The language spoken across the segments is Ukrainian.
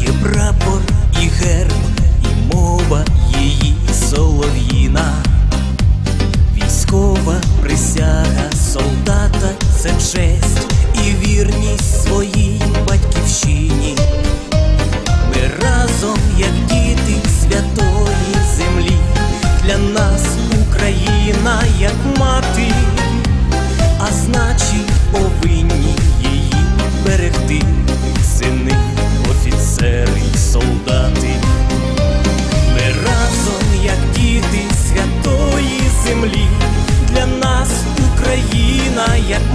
є прапор і герб, і мова її солов'їна. Військова присяга солдата це честь і вірність своїй батьківщині. Ми разом, як діти святої землі, для нас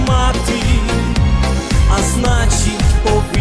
мати, а значить повинні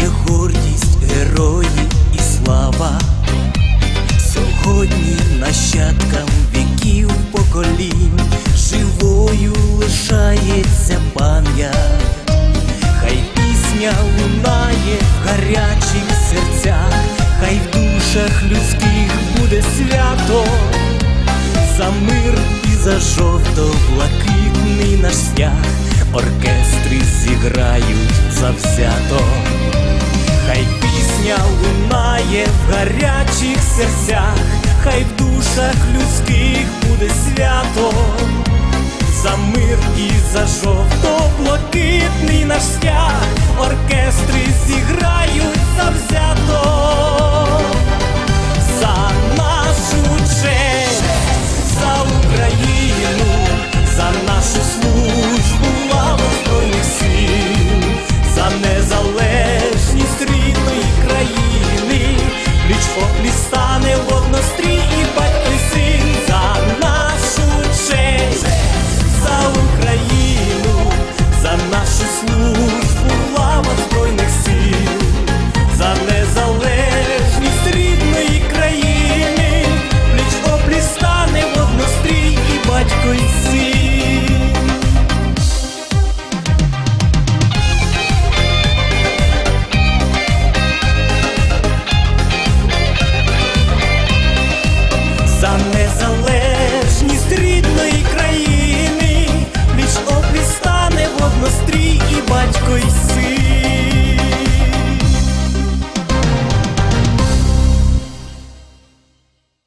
є гордість, герої і слава. Сьогодні нащадкам віків поколінь живою лишається пам'ять. Хай пісня лунає в гарячих серцях, хай в душах людських буде свято за мир і за жовто-блакитний наш стяг, оркестри зіграють завзято. Хай пісня лунає в гарячих серцях, хай в душах людських буде свято, за мир і за жовто-блакитний наш стяг, оркестри зіграють міста не в однострій.